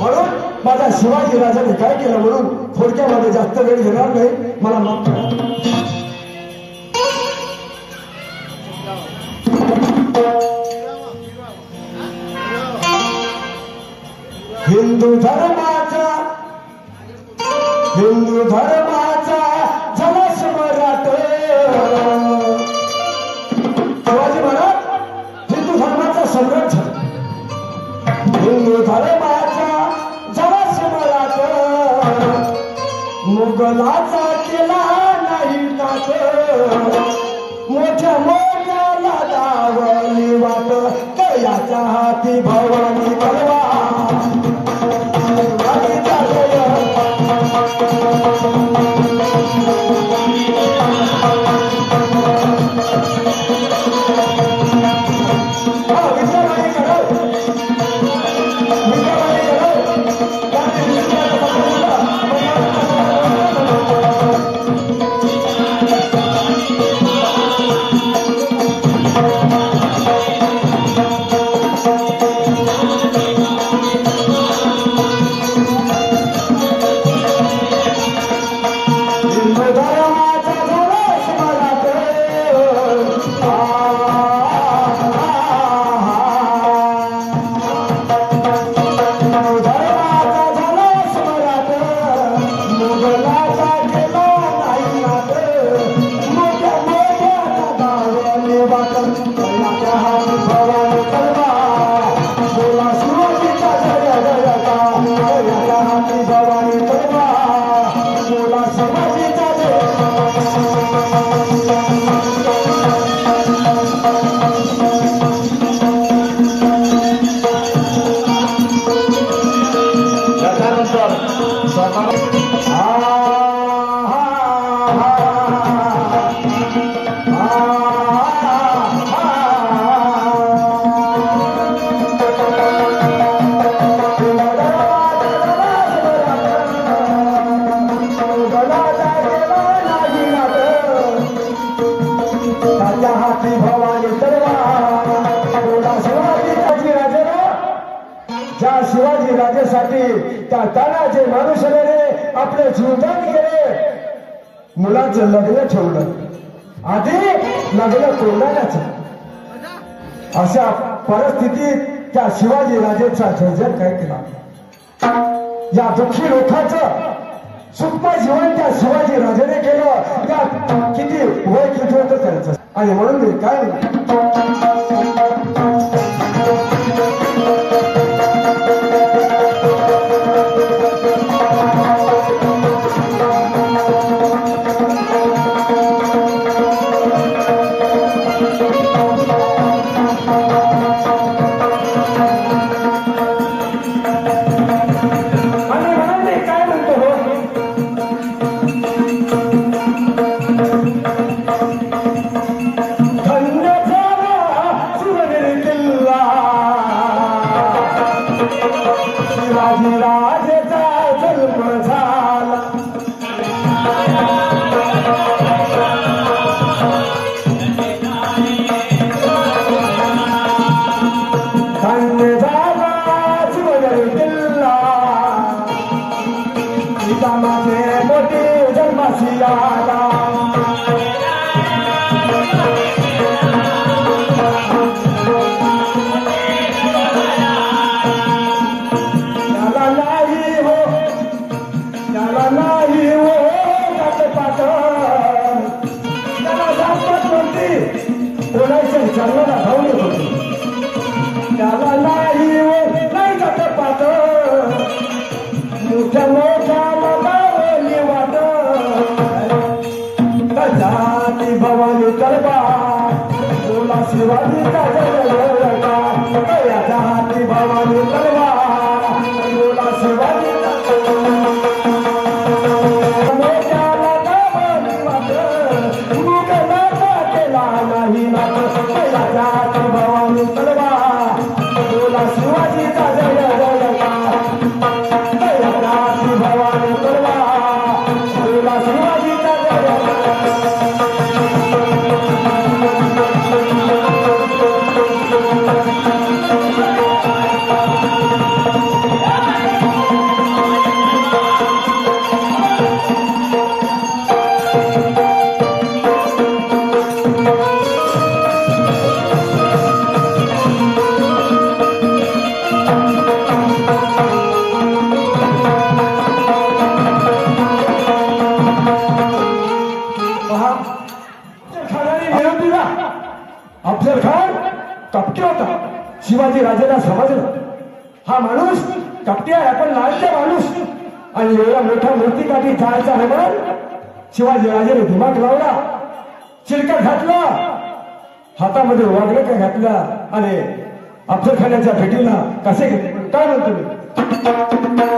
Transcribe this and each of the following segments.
म्हणून माझ्या शिवाजी राजाने काय केलं म्हणून थोडक्यामध्ये जास्त वेळ घेणार नाही मला माफ करा. हिंदू धर्माचा हिंदू धर्माचा झाला सम्राट शिवाजी महाराज हिंदू धर्माचा सम्राट. हिंदू धर्माचा झाला सम्राट मुघलाचा केला नाही नाट मोठ्या मोठ्याला दावली वाट. कयाच्या हाती भवानी बलवा शिवाजी राजेसाठी त्या तानाचे मानुषाने आपले जीवदान केले. मुलाचं लग्न ठेवलं. आधी लग्न कोंडाण्याचं. अशा परिस्थितीत त्या शिवाजी राजेचा जर्जर काय केला? या दुःखी लोकांचं सुप्प जीवन त्या शिवाजी राजेने केलं. त्या किती वय किती होतं त्यांचं? आणि म्हणून मी काय राजा चल प्रसाद आणि एवढा मूर्तीसाठी मूर्तीकाठी चाळचा हनुमान शिवाजीराजेने दिमाग लावला. चिलका घातला. हातामध्ये वागणे का घातला आणि अफजलखानाच्या भेटीला कसे काय म्हणतो मी?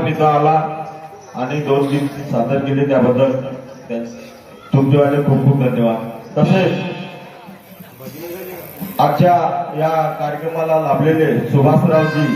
पण इथं आला आणि दोन गीत सादर केले त्याबद्दल. तुमच्यावाले खूप खूप धन्यवाद. तसेच आजच्या या कार्यक्रमाला लाभलेले सुभाषरावजी